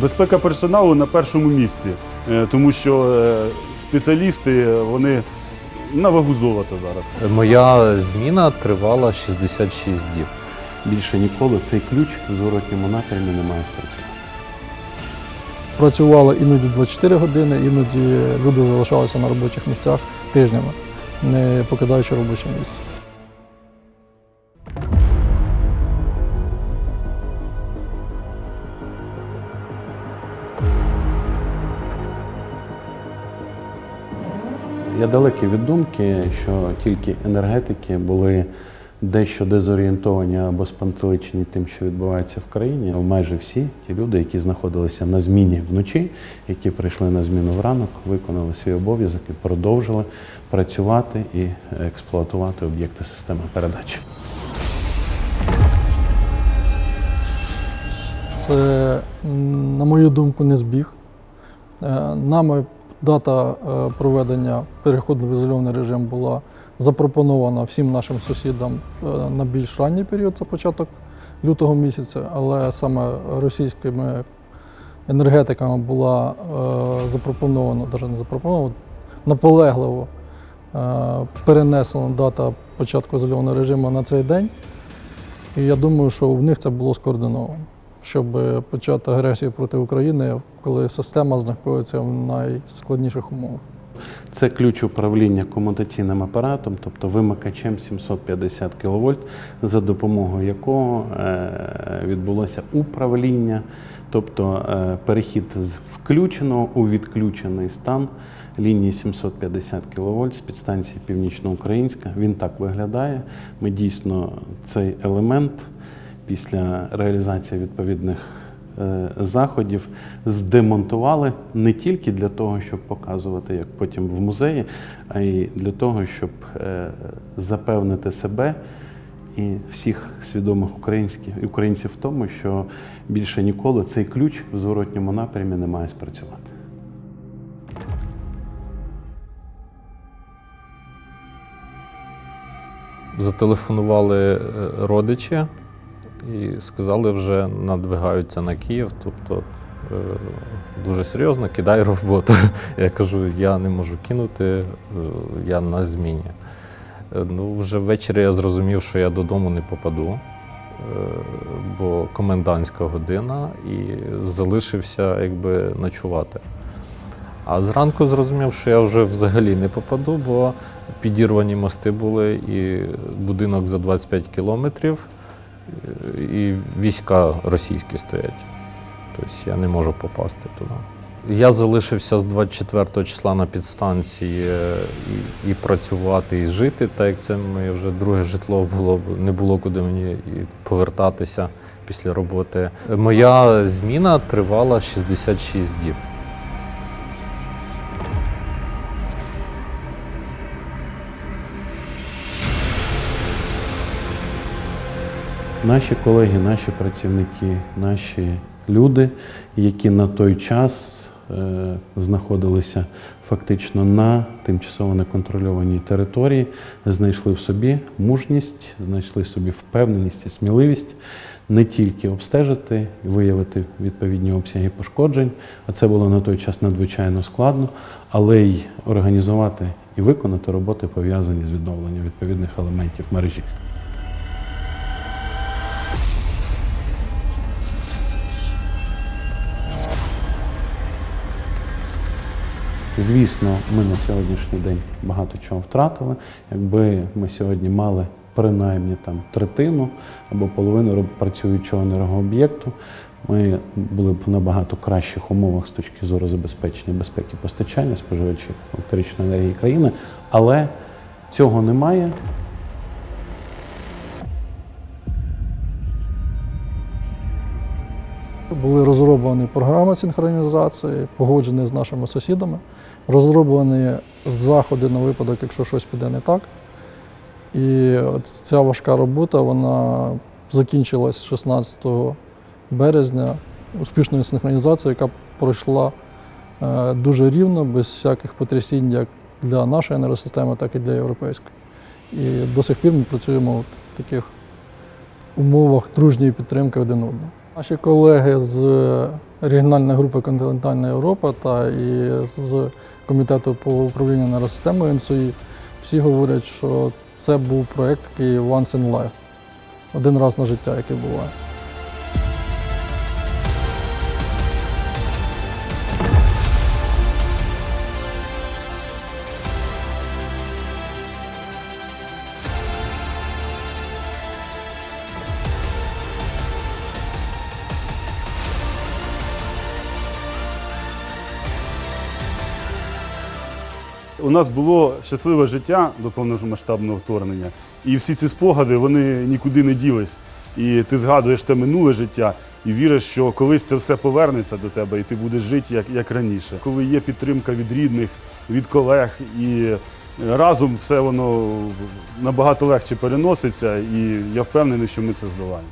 Безпека персоналу на першому місці, е, тому що е, спеціалісти вони на вагу золота зараз. Моя зміна тривала 66 діб. Більше ніколи цей ключ в зворотньому напрямі не має спрацювати. Працювали іноді 24 години, іноді люди залишалися на робочих місцях тижнями, не покидаючи робоче місце. Я далекий від думки, що тільки енергетики були дещо дезорієнтовані або спантеличені тим, що відбувається в країні. Майже всі ті люди, які знаходилися на зміні вночі, які прийшли на зміну вранок, виконали свій обов'язок і продовжили працювати і експлуатувати об'єкти системи передачі. Це, на мою думку, не збіг. Е, Нами дата е, проведення переходу в ізольований режим була запропонована всім нашим сусідам е, на більш ранній період, це початок лютого місяця, але саме російськими енергетиками була е, запропонована, навіть не запропонована, наполегливо перенесена дата початку ізольованого режиму на цей день. І я думаю, що в них це було скоординовано, щоб почати агресію проти України, коли система знаходиться в найскладніших умовах. Це ключ управління комутаційним апаратом, тобто вимикачем 750 кВт, за допомогою якого е, відбулося управління, тобто е, перехід з включеного у відключений стан лінії 750 кВт з підстанції Північноукраїнська. Він так виглядає. Ми дійсно цей елемент після реалізації відповідних заходів здемонтували не тільки для того, щоб показувати, як потім в музеї, а й для того, щоб е, запевнити себе і всіх свідомих українців в тому, що більше ніколи цей ключ в зворотньому напрямі не має спрацювати. Зателефонували е, родичі і сказали, вже надвигаються на Київ. Тобто е, дуже серйозно кидай роботу. Я кажу, я не можу кинути, е, я на зміні. Е, Ну, вже ввечері я зрозумів, що я додому не попаду, бо комендантська година, і залишився якби ночувати. А зранку зрозумів, що я вже взагалі не попаду, бо підірвані мости були, і будинок за 25 кілометрів, і війська російські стоять. Тобто я не можу попасти туди. Я залишився з 24 числа на підстанції е, і, і працювати, і жити, так як це моє вже друге житло було, не було куди мені повертатися після роботи. Моя зміна тривала 66 діб. Наші колеги, наші працівники, наші люди, які на той час е, знаходилися фактично на тимчасово неконтрольованій території, знайшли в собі мужність, знайшли в собі впевненість і сміливість не тільки обстежити і виявити відповідні обсяги пошкоджень, а це було на той час надзвичайно складно, але й організувати і виконати роботи пов'язані з відновленням відповідних елементів мережі. Звісно, ми на сьогоднішній день багато чого втратили. Якби ми сьогодні мали принаймні там третину або половину працюючого енергооб'єкту, ми були б в набагато кращих умовах з точки зору забезпечення безпеки постачання споживачів електричної енергії країни, але цього немає. Були розроблені програми синхронізації, погоджені з нашими сусідами, розроблені заходи на випадок, якщо щось піде не так. І ця важка робота вона закінчилась 16 березня успішною синхронізацією, яка пройшла е, дуже рівно, без всяких потрясінь як для нашої енергосистеми, так і для європейської. І до сих пір ми працюємо в таких умовах дружньої підтримки один одного. Наші колеги з регіональної групи Континентальна Європа та і з комітету по управлінню нейросистемою НСОІ, всі говорять, що це був проєкт який once in life. Один раз на життя, який буває. У нас було щасливе життя до повномасштабного вторгнення, і всі ці спогади вони нікуди не ділись. І ти згадуєш те минуле життя і віриш, що колись це все повернеться до тебе, і ти будеш жити як, як раніше. Коли є підтримка від рідних, від колег, і разом все воно набагато легше переноситься, і я впевнений, що ми це здолаємо.